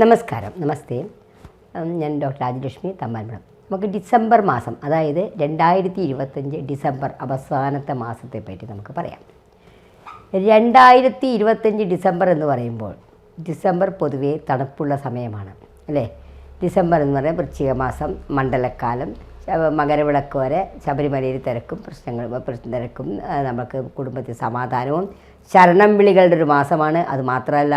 നമസ്കാരം നമസ്തേ. ഞാൻ ഡോക്ടർ രാജലക്ഷ്മി തമ്പാൻപുരം നമുക്ക് ഡിസംബർ മാസം അതായത് രണ്ടായിരത്തി ഇരുപത്തഞ്ച് ഡിസംബർ അവസാനത്തെ മാസത്തെ പറ്റി നമുക്ക് പറയാം. രണ്ടായിരത്തി ഇരുപത്തഞ്ച് ഡിസംബർ എന്ന് പറയുമ്പോൾ ഡിസംബർ പൊതുവേ തണുപ്പുള്ള സമയമാണ് അല്ലേ? ഡിസംബർ എന്ന് പറയുന്നത് വൃശ്ചിക മാസം മണ്ഡലക്കാലം മകരവിളക്ക് വരെ ശബരിമലയിൽ തിരക്കും പ്രശ്നങ്ങൾ പ്രശ്ന- തിരക്കും നമുക്ക് കുടുംബത്തിൽ സമാധാനവും ശരണം വിളികളുടെ ഒരു മാസമാണ്. അത് മാത്രമല്ല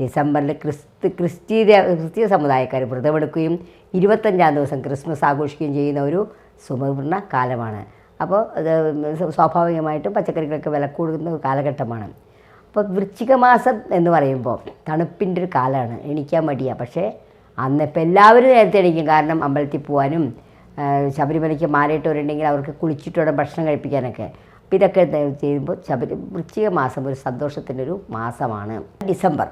ഡിസംബറിൽ ക്രിസ്തു ക്രിസ്തീയ ക്രിസ്തീയ സമുദായക്കാർ വ്രതമെടുക്കുകയും ഇരുപത്തഞ്ചാം ദിവസം ക്രിസ്മസ് ആഘോഷിക്കുകയും ചെയ്യുന്ന ഒരു സുമപൂർണ കാലമാണ്. അപ്പോൾ സ്വാഭാവികമായിട്ടും പച്ചക്കറികൾക്ക് വില കൂടുന്ന ഒരു കാലഘട്ടമാണ്. അപ്പോൾ വൃശ്ചിക മാസം എന്ന് പറയുമ്പോൾ തണുപ്പിന്റെ ഒരു കാലമാണ്. എണീക്കാൻ മടിയാണ് പക്ഷേ അന്നിപ്പോൾ എല്ലാവരും നേരത്തെ എണീക്കും. കാരണം അമ്പലത്തിൽ പോകാനും ശബരിമലയ്ക്ക് മാലയിട്ടവരുണ്ടെങ്കിൽ അവർക്ക് കുളിച്ചിട്ട് വേണം ഭക്ഷണം കഴിപ്പിക്കാനൊക്കെ. അപ്പോൾ ഇതൊക്കെ ചെയ്യുമ്പോൾ ശബരി വൃശ്ചിക മാസം ഒരു സന്തോഷത്തിന്റെ ഒരു മാസമാണ്. ഡിസംബർ.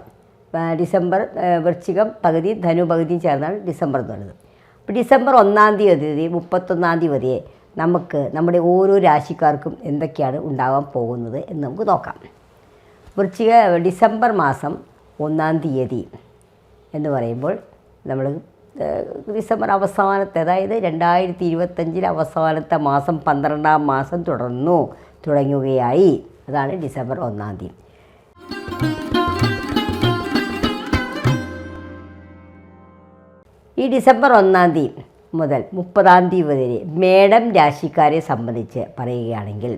ഡിസംബർ വൃശ്ചികം പകുതി ധനു പകുതിയും ചേർന്നാണ് ഡിസംബർ എന്ന് പറയുന്നത്. അപ്പോൾ ഡിസംബർ ഒന്നാം തീയതി വരെ മുപ്പത്തൊന്നാം തീയതി വരെ നമുക്ക് നമ്മുടെ ഓരോ രാശിക്കാർക്കും എന്തൊക്കെയാണ് ഉണ്ടാകാൻ പോകുന്നത് എന്ന് നമുക്ക് നോക്കാം. വൃശ്ചിക ഡിസംബർ മാസം ഒന്നാം തീയതി എന്ന് പറയുമ്പോൾ നമ്മൾ ഡിസംബർ അവസാനത്തെ അതായത് രണ്ടായിരത്തി ഇരുപത്തഞ്ചിലെ അവസാനത്തെ മാസം പന്ത്രണ്ടാം മാസം തുടർന്നു തുടങ്ങുകയായി. അതാണ് ഡിസംബർ ഒന്നാം തീയതി. ഈ ഡിസംബർ ഒന്നാം തീയതി മുതൽ മുപ്പതാം തീയതി വരെ മേഡം രാശിക്കാരെ സംബന്ധിച്ച് പറയുകയാണെങ്കിൽ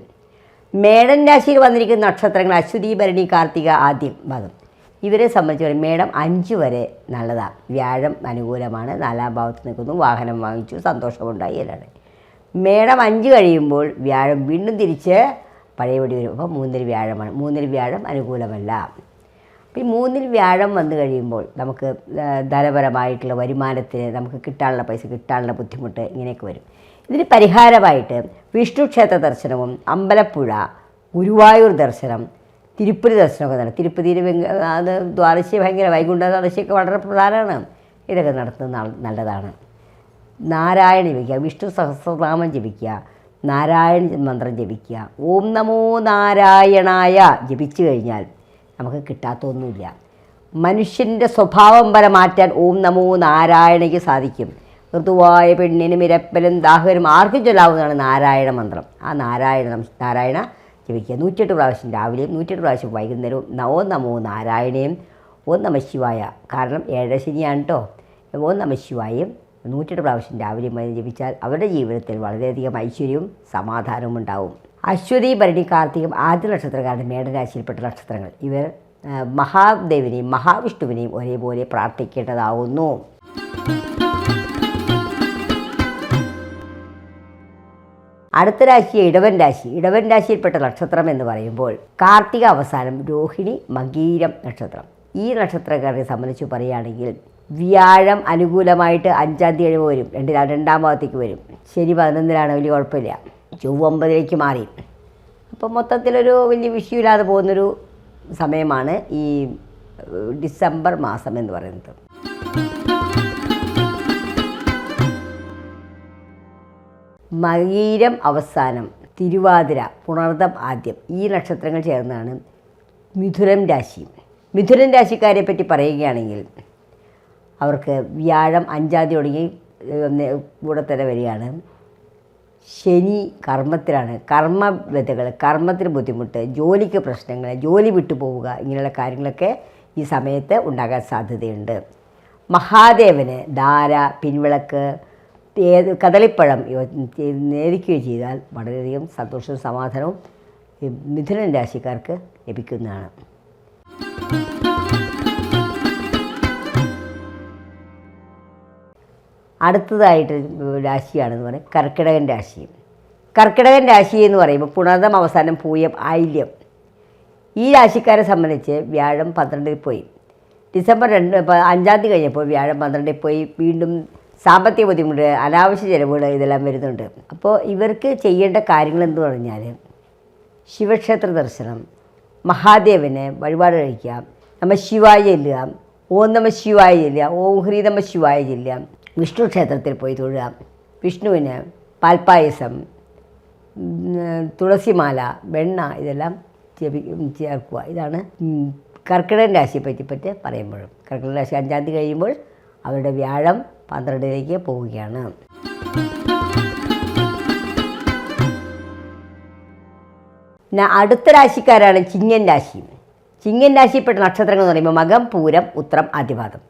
മേഡം രാശിയിൽ വന്നിരിക്കുന്ന നക്ഷത്രങ്ങൾ അശ്വതി ഭരണി കാർത്തിക ആദ്യം ഭാഗം. ഇവരെ സംബന്ധിച്ച് മേഡം അഞ്ച് വരെ നല്ലതാണ് വ്യാഴം അനുകൂലമാണ്. നാലാം ഭാവത്ത് നിൽക്കുന്നു. വാഹനം വാങ്ങിച്ചു. സന്തോഷമുണ്ടായി എല്ലാം മേടം അഞ്ച് കഴിയുമ്പോൾ വ്യാഴം വീണ്ടും തിരിച്ച് പഴയപടി വരും അപ്പോൾ മൂന്നിൽ വ്യാഴമാണ്. മൂന്നിൽ വ്യാഴം അനുകൂലമല്ല. ഈ മൂന്നിൽ വ്യാഴം വന്നു കഴിയുമ്പോൾ നമുക്ക് ധനപരമായിട്ടുള്ള വരുമാനത്തിന് നമുക്ക് കിട്ടാനുള്ള പൈസ കിട്ടാനുള്ള ബുദ്ധിമുട്ട് ഇങ്ങനെയൊക്കെ വരും. ഇതിന് പരിഹാരമായിട്ട് വിഷ്ണു ക്ഷേത്ര ദർശനവും അമ്പലപ്പുഴ ഗുരുവായൂർ ദർശനം തിരുപ്പതി ദർശനമൊക്കെ നടത്തും തിരുപ്പതിയിൽ അത് ദ്വാദശി ഭയങ്കര വൈകുണ്ഠ ദ്വാദശിയൊക്കെ വളരെ പ്രധാനമാണ്. ഇതൊക്കെ നടത്തുന്നത് നല്ലതാണ്. നാരായണ ജപിക്കുക വിഷ്ണു സഹസ്രനാമം ജപിക്കുക നാരായണ മന്ത്രം ജപിക്കുക. ഓം നമോ നാരായണായ ജപിച്ചു കഴിഞ്ഞാൽ നമുക്ക് കിട്ടാത്തൊന്നുമില്ല. മനുഷ്യന്റെ സ്വഭാവം വരെ മാറ്റാൻ ഓം നമോ നാരായണയ്ക്ക് സാധിക്കും. ഋതുവായ പെണ്ണിനും ഇരപ്പലും ദാഹകരും ആർക്കും ചൊല്ലാവുന്നതാണ് നാരായണ മന്ത്രം. ആ നാരായണ നാരായണ ജപിക്കുക. നൂറ്റെട്ട് പ്രാവശ്യം രാവിലെയും നൂറ്റെട്ട് പ്രാവശ്യം വൈകുന്നേരവും നവോ നമോ നാരായണയും. ഓം നമ ശിവായ. കാരണം ഏഴര ശനിയാണ് കേട്ടോ ഓം നമ ശിവായും നൂറ്റെട്ട് പ്രാവശ്യം രാവിലെയും ജപിച്ചാൽ അവരുടെ ജീവിതത്തിൽ വളരെയധികം ഐശ്വര്യവും സമാധാനവും ഉണ്ടാവും. അശ്വതി ഭരണി കാർത്തികം ആദ്യ നക്ഷത്രക്കാരുടെ മേടരാശിയിൽപ്പെട്ട നക്ഷത്രങ്ങൾ. ഇവർ മഹാദേവിനെയും മഹാവിഷ്ണുവിനെയും ഒരേപോലെ പ്രാർത്ഥിക്കേണ്ടതാവുന്നു. അടുത്ത രാശി ഇടവൻ രാശി. ഇടവൻ രാശിയിൽപ്പെട്ട നക്ഷത്രം എന്ന് പറയുമ്പോൾ കാർത്തിക അവസാനം രോഹിണി മകീരം നക്ഷത്രം. ഈ നക്ഷത്രക്കാരെ സംബന്ധിച്ച് പറയുകയാണെങ്കിൽ വ്യാഴം അനുകൂലമായിട്ട് അഞ്ചാം തീയതി വരും. രണ്ട് രണ്ടാം ഭാഗത്തേക്ക് വരും. ശരി പതിനൊന്നിലാണ് വലിയ കുഴപ്പമില്ല. ചൊവ്വ ഒമ്പതിലേക്ക് മാറി. അപ്പോൾ മൊത്തത്തിലൊരു വലിയ വിഷയമില്ലാതെ പോകുന്നൊരു സമയമാണ് ഈ ഡിസംബർ മാസം എന്ന് പറയുന്നത്. മകീരം അവസാനം തിരുവാതിര പുണർതം ആദ്യം ഈ നക്ഷത്രങ്ങൾ ചേർന്നാണ് മിഥുനം രാശി. മിഥുനം രാശിക്കാരെ പറ്റി പറയുകയാണെങ്കിൽ അവർക്ക് വ്യാഴം അഞ്ചാം തീയതി തുടങ്ങി കൂടെ തന്നെ വരികയാണ് ശനി കർമ്മത്തിലാണ്. കർമ്മവ്യതകൾ കർമ്മത്തിന് ബുദ്ധിമുട്ട് ജോലിക്ക് പ്രശ്നങ്ങൾ ജോലി വിട്ടു പോവുക ഇങ്ങനെയുള്ള കാര്യങ്ങളൊക്കെ ഈ സമയത്ത് ഉണ്ടാകാൻ സാധ്യതയുണ്ട്. മഹാദേവന് ധാര പിൻവിളക്ക് ഏത് കദളിപ്പഴം നേരിക്കുകയും ചെയ്താൽ വളരെയധികം സന്തോഷവും സമാധാനവും മിഥുനൻ രാശിക്കാർക്ക് ലഭിക്കുന്നതാണ്. അടുത്തതായിട്ട് രാശിയാണെന്ന് പറയും. കർക്കിടകൻ രാശി. കർക്കിടകൻ രാശി എന്ന് പറയുമ്പോൾ പുണർദം അവസാനം പൂയം ആയില്യം ഈ രാശിക്കാരെ സംബന്ധിച്ച് വ്യാഴം പന്ത്രണ്ടിൽ പോയി. ഡിസംബർ രണ്ട് അഞ്ചാം തീയതി കഴിഞ്ഞപ്പോൾ വ്യാഴം പന്ത്രണ്ടിൽ പോയി. വീണ്ടും സാമ്പത്തിക ബുദ്ധിമുട്ട് അനാവശ്യ ചിലവുകൾ ഇതെല്ലാം വരുന്നുണ്ട്. അപ്പോൾ ഇവർക്ക് ചെയ്യേണ്ട കാര്യങ്ങൾ എന്ന് പറഞ്ഞാൽ ശിവക്ഷേത്ര ദർശനം മഹാദേവന് വഴിപാട് കഴിക്കുക നമ്മൾ ശിവായ ചെല്ലുക ഓം നമ ശിവായ ചെല്ലുക ഓം ഹ്രീ നമ ശിവായ ചെല്ലുക വിഷ്ണു ക്ഷേത്രത്തിൽ പോയി തൊഴുക. വിഷ്ണുവിന് പാൽപ്പായസം തുളസിമാല വെണ്ണ ഇതെല്ലാം ചെവി ചേർക്കുക. ഇതാണ് കർക്കിടകൻ രാശിയെ പറ്റി പറ്റി പറയുമ്പോഴും. കർക്കിടക രാശി അഞ്ചാം തീയതി കഴിയുമ്പോൾ അവരുടെ വ്യാഴം പന്ത്രണ്ടിലേക്ക് പോവുകയാണ്. പിന്നെ അടുത്ത രാശിക്കാരാണ് ചിങ്ങൻ രാശി. ചിങ്ങൻ രാശിയിൽപ്പെട്ട നക്ഷത്രങ്ങൾ എന്ന് പറയുമ്പോൾ മകം പൂരം ഉത്രം ആദ്യപാദം.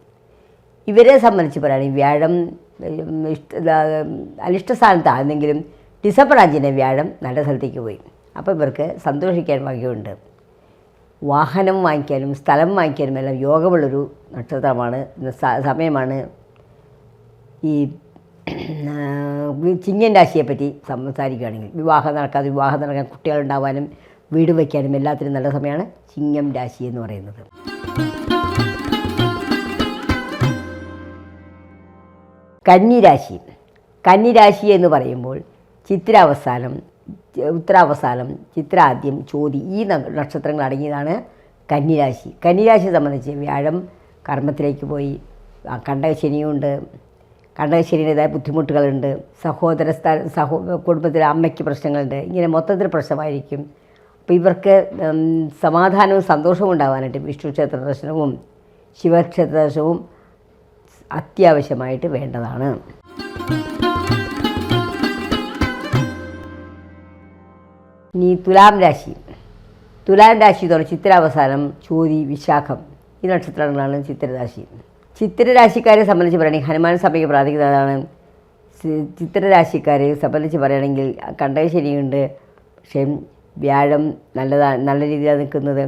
ഇവരെ സംബന്ധിച്ച് പറയുകയാണെങ്കിൽ വ്യാഴം അനിഷ്ട സ്ഥാനത്താണെങ്കിലും ഡിസംബർ അഞ്ചിന് വ്യാഴം നല്ല സ്ഥലത്തേക്ക് പോയി. അപ്പോൾ ഇവർക്ക് സന്തോഷിക്കാൻ വകയുണ്ട്. വാഹനം വാങ്ങിക്കാനും സ്ഥലം വാങ്ങിക്കാനും എല്ലാം യോഗമുള്ളൊരു നക്ഷത്രമാണ് സമയമാണ്. ഈ ചിങ്ങൻ രാശിയെപ്പറ്റി സംസാരിക്കുകയാണെങ്കിൽ വിവാഹം നടക്കാതെ വിവാഹം നടക്കാൻ കുട്ടികളുണ്ടാവാനും വീട് വയ്ക്കാനും എല്ലാത്തിനും നല്ല സമയമാണ് ചിങ്ങം രാശി എന്ന് പറയുന്നത്. കന്നിരാശി. കന്നിരാശി എന്ന് പറയുമ്പോൾ ചിത്രാവസാനം ഉത്തരാവസാനം ചിത്രാദ്യം ചോതി ഈ നക്ഷത്രങ്ങൾ അടങ്ങിയതാണ് കന്നിരാശി. കന്നിരാശിയെ സംബന്ധിച്ച് വ്യാഴം കർമ്മത്തിലേക്ക് പോയി. കണ്ടകശനിയുണ്ട് കണ്ടകശനിയുടേതായ ബുദ്ധിമുട്ടുകളുണ്ട്. സഹോദര സ്ഥാന സഹോ കുടുംബത്തിലെ അമ്മയ്ക്ക് പ്രശ്നങ്ങളുണ്ട്. ഇങ്ങനെ മൊത്തത്തിൽ പ്രശ്നമായിരിക്കും. അപ്പോൾ ഇവർക്ക് സമാധാനവും സന്തോഷവും ഉണ്ടാകാനായിട്ട് വിഷ്ണു ക്ഷേത്ര ദർശനവും ശിവക്ഷേത്ര ദർശനവും അത്യാവശ്യമായിട്ട് വേണ്ടതാണ്. ഇനി തുലാം രാശി. തുലാം രാശി തുടങ്ങി ചിത്രാവസാനം ചോതി വിശാഖം ഈ നക്ഷത്രങ്ങളാണ് ചിത്രരാശി. ചിത്രരാശിക്കാരെ സംബന്ധിച്ച് പറയുകയാണെങ്കിൽ ഹനുമാൻ സഭയ്ക്ക് പ്രാർത്ഥിക്കുന്നതാണ് ചിത്രരാശിക്കാരെ സംബന്ധിച്ച് പറയുകയാണെങ്കിൽ കണ്ടക ശനിയുണ്ട് പക്ഷേ വ്യാഴം നല്ലതാണ് നല്ല രീതിയിലാണ് നിൽക്കുന്നത്.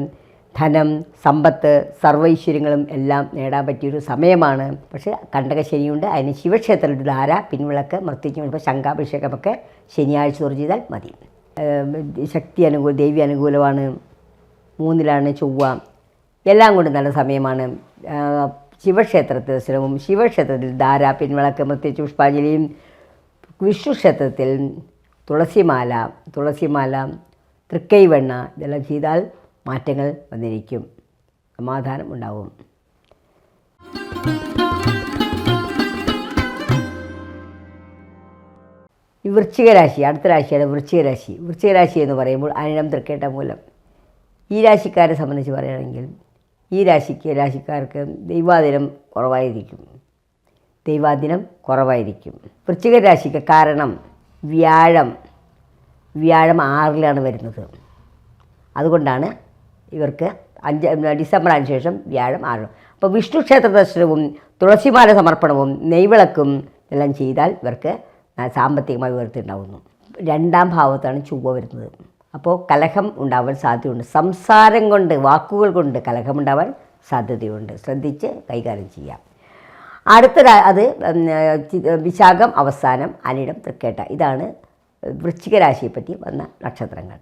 ധനം സമ്പത്ത് സർവൈശ്വര്യങ്ങളും എല്ലാം നേടാൻ പറ്റിയൊരു സമയമാണ്. പക്ഷേ കണ്ടക ശനിയുണ്ട്. അതിന് ശിവക്ഷേത്രത്തിൽ ധാര പിൻവിളക്ക് മൃത്യുക്കും ഇപ്പോൾ ശംഖാഭിഷേകമൊക്കെ ശനിയാഴ്ച തോറും ചെയ്താൽ മതി. ശക്തി അനുകൂല ദേവി അനുകൂലമാണ്. മൂന്നിലാണ് ചൊവ്വ. എല്ലാം കൊണ്ട് നല്ല സമയമാണ്. ശിവക്ഷേത്ര ദർശനവും ശിവക്ഷേത്രത്തിൽ ധാര പിൻവിളക്ക് മൃത്യുച്ച് പുഷ്പാഞ്ജലിയും വിഷ്ണുക്ഷേത്രത്തിൽ തുളസിമാല തുളസിമാല തൃക്കൈവെണ്ണ ഇതെല്ലാം ചെയ്താൽ മാറ്റങ്ങൾ വന്നിരിക്കും. സമാധാനം ഉണ്ടാവും. ഈ വൃശ്ചിക രാശി അടുത്ത രാശിയാണ് വൃശ്ചിക രാശി. വൃശ്ചിക രാശി എന്ന് പറയുമ്പോൾ അനിഴം തൃക്കേട്ട മൂലം. ഈ രാശിക്കാരെ സംബന്ധിച്ച് പറയുകയാണെങ്കിൽ ഈ രാശിക്ക് രാശിക്കാർക്ക് ദൈവാദിനം കുറവായിരിക്കും. ദൈവാദിനം കുറവായിരിക്കും. വൃശ്ചിക രാശിക്ക് കാരണം വ്യാഴം. വ്യാഴം ആറിലാണ് വരുന്നത്. അതുകൊണ്ടാണ് ഇവർക്ക് അഞ്ച് ഡിസംബർ അതിന് ശേഷം വ്യാഴം ആറ്. അപ്പോൾ വിഷ്ണു ക്ഷേത്ര ദർശനവും തുളസിമാല സമർപ്പണവും നെയ്വിളക്കും എല്ലാം ചെയ്താൽ ഇവർക്ക് സാമ്പത്തികമായി ഉയർത്തിണ്ടാവുന്നു. രണ്ടാം ഭാവത്താണ് ചൊവ്വ വരുന്നത്. അപ്പോൾ കലഹം ഉണ്ടാവാൻ സാധ്യതയുണ്ട്. സംസാരം കൊണ്ട് വാക്കുകൾ കൊണ്ട് കലഹം കലഹമുണ്ടാവാൻ സാധ്യതയുണ്ട്. ശ്രദ്ധിച്ച് കൈകാര്യം ചെയ്യാം. അടുത്ത അത് വിശാഖം അവസാനം അനിടം തൃക്കേട്ട. ഇതാണ് വൃശ്ചിക രാശിയെപ്പറ്റി വന്ന നക്ഷത്രങ്ങൾ.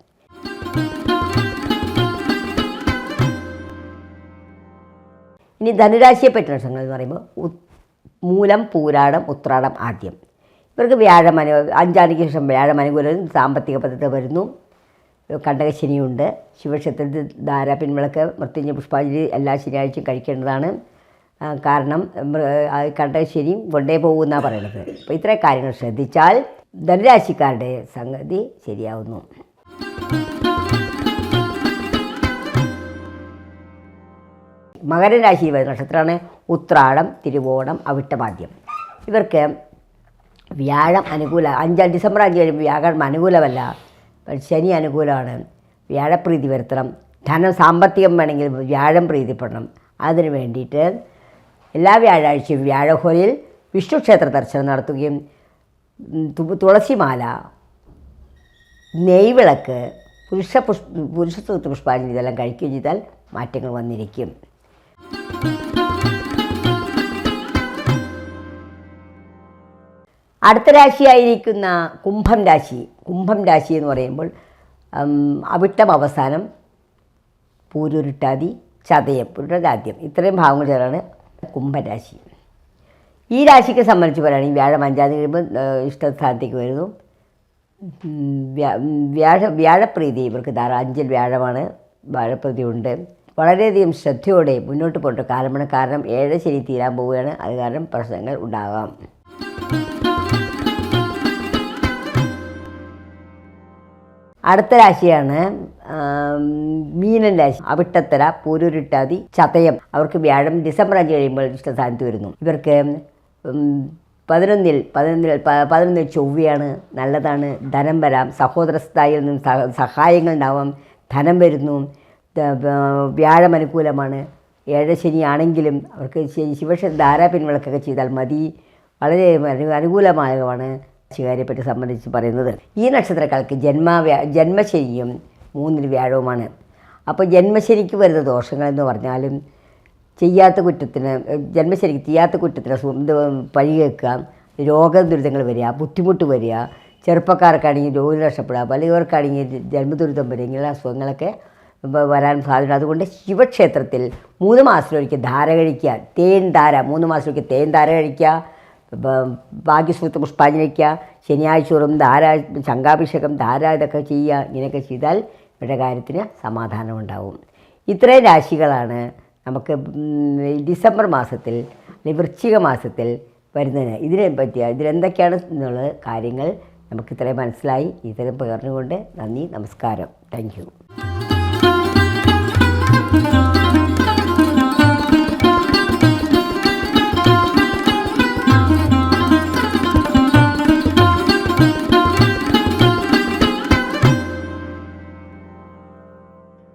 ഇനി ധനുരാശിയെ പറ്റുന്ന നക്ഷത്രങ്ങൾ എന്ന് പറയുമ്പോൾ മൂലം പൂരാടം ഉത്രാടം ആദ്യം. ഇവർക്ക് വ്യാഴം അനു അഞ്ചാണിക്ക് ശേഷം വ്യാഴം അനുകൂലം സാമ്പത്തിക പദ്ധതി വരുന്നു. കണ്ടകശനിയുണ്ട് ശിവക്ഷേത്രത്തിൽ ധാര പിൻവിളക്ക് മൃത്യുഞ്ജ പുഷ്പാഞ്ജലി എല്ലാ ശനിയാഴ്ചയും കഴിക്കേണ്ടതാണ്. കാരണം കണ്ടകശനിയും കൊണ്ടേ പോകുന്ന പറയുന്നത് അപ്പോൾ ഇത്രയും കാര്യങ്ങൾ ശ്രദ്ധിച്ചാൽ ധനുരാശിക്കാരുടെ സംഗതി ശരിയാവുന്നു. മകരരാശി വരുന്ന നക്ഷത്രമാണ് ഉത്രാടം തിരുവോണം അവിട്ടമാദ്യം ഇവർക്ക് വ്യാഴം അനുകൂല അഞ്ചാം ഡിസംബർ അഞ്ച് കഴിയുമ്പോൾ വ്യാഴം അനുകൂലമല്ല. ശനി അനുകൂലമാണ്. വ്യാഴപ്രീതി വരുത്തണം. ധനം സാമ്പത്തികം വേണമെങ്കിൽ വ്യാഴം പ്രീതിപ്പെടണം. അതിന് വേണ്ടിയിട്ട് എല്ലാ വ്യാഴാഴ്ചയും വ്യാഴഹോലിൽ വിഷ്ണു ക്ഷേത്ര ദർശനം നടത്തുകയും തുളസിമാല നെയ്വിളക്ക് പുരുഷ പുഷ് പുരുഷ സൂക്ത പുഷ്പാഞ്ജലി ഇതെല്ലാം കഴിക്കുകയും ചെയ്താൽ മാറ്റങ്ങൾ വന്നിരിക്കും. അടുത്ത രാശിയായിരിക്കുന്ന കുംഭം രാശി. കുംഭം രാശി എന്ന് പറയുമ്പോൾ അവിട്ടം അവസാനം പൂരുരുട്ടാതി ചതയം പുരുട്ടാദ്യം ഇത്രയും ഭാഗങ്ങൾ ചേർന്നാണ് കുംഭരാശി ഈ രാശിക്ക് സംബന്ധിച്ച് പറയുകയാണെങ്കിൽ വ്യാഴം അഞ്ചാം തീയതി കഴിയുമ്പോൾ ഇഷ്ടസ്ഥാനത്തേക്ക് വരുന്നു. വ്യാഴ വ്യാഴപ്രീതി ഇവർക്ക് ധാരാളം. അഞ്ചിൽ വ്യാഴമാണ് വ്യാഴപ്രീതി ഉണ്ട്. വളരെയധികം ശ്രദ്ധയോടെ മുന്നോട്ട് പോകേണ്ട കാലമാണ്. കാരണം ഏഴ് ശനി തീരാൻ പോവുകയാണ്. അത് കാരണം പ്രശ്നങ്ങൾ ഉണ്ടാകാം അടുത്ത രാശിയാണ് മീനൻ രാശി. അവിട്ടത്തര പൂരൂരിട്ടാതി ചതയം. അവർക്ക് വ്യാഴം ഡിസംബർ അഞ്ച് കഴിയുമ്പോൾ ഇഷ്ടസ്ഥാനത്ത് വരുന്നു. ഇവർക്ക് പതിനൊന്നിൽ പതിനൊന്നിൽ പതിനൊന്നിൽ ചൊവ്വയാണ് നല്ലതാണ്. ധനം വരാം. സഹോദര സ്ഥായിൽ നിന്നും സഹ- സഹായങ്ങൾ ഉണ്ടാവാം. ധനം വരുന്നു. വ്യാഴം അനുകൂലമാണ് ഏഴശനി ആണെങ്കിലും അവർക്ക് ശനി ശിവക്ഷ ധാരാ പിൻവിളക്കൊക്കെ ചെയ്താൽ മതി. വളരെ അനുകൂലമായതുമാണ് ശികാരിയെപ്പറ്റി സംബന്ധിച്ച് പറയുന്നത്. ഈ നക്ഷത്രക്കാർക്ക് ജന്മ ജന്മശനിയും മൂന്നിൽ വ്യാഴവുമാണ്. അപ്പോൾ ജന്മശനിക്ക് വരുന്ന ദോഷങ്ങളെന്ന് പറഞ്ഞാലും ചെയ്യാത്ത കുറ്റത്തിന് ജന്മശനിക്ക് ചെയ്യാത്ത കുറ്റത്തിന് പഴി കേൾക്കുക രോഗദുരിതങ്ങൾ വരിക ബുദ്ധിമുട്ട് വരിക ചെറുപ്പക്കാർക്കാണെങ്കിൽ ജോലി നഷ്ടപ്പെടുക വലിയവർക്കാണെങ്കിൽ ജന്മദുരിതം വരിക ഇങ്ങനെയുള്ള അസുഖങ്ങളൊക്കെ വരാൻ സാധ്യത അതുകൊണ്ട് ശിവക്ഷേത്രത്തിൽ മൂന്ന് മാസത്തിലൊരിക്കൽ ധാര കഴിക്കുക. തേൻ ധാര മൂന്ന് മാസത്തിലൊരിക്കൽ തേൻ ധാര കഴിക്കുക. ഭാഗ്യസൂത്ര പുഷ്പാഞ്ജലി വയ്ക്കുക ശനിയാഴ്ചോറും ധാര ശങ്കാഭിഷേകം ധാര ഇതൊക്കെ ചെയ്യുക. ഇങ്ങനെയൊക്കെ ചെയ്താൽ ഇവരുടെ കാര്യത്തിന് സമാധാനം ഉണ്ടാവും. ഇത്രയും രാശികളാണ് നമുക്ക് ഡിസംബർ മാസത്തിൽ അല്ലെങ്കിൽ വൃശ്ചിക മാസത്തിൽ വരുന്നതിന് ഇതിനെ പറ്റിയ ഇതിലെന്തൊക്കെയാണ് എന്നുള്ള കാര്യങ്ങൾ നമുക്ക് ഇത്രയും മനസ്സിലായി. ഇത്രയും പകർന്നുകൊണ്ട് നന്ദി നമസ്കാരം. താങ്ക്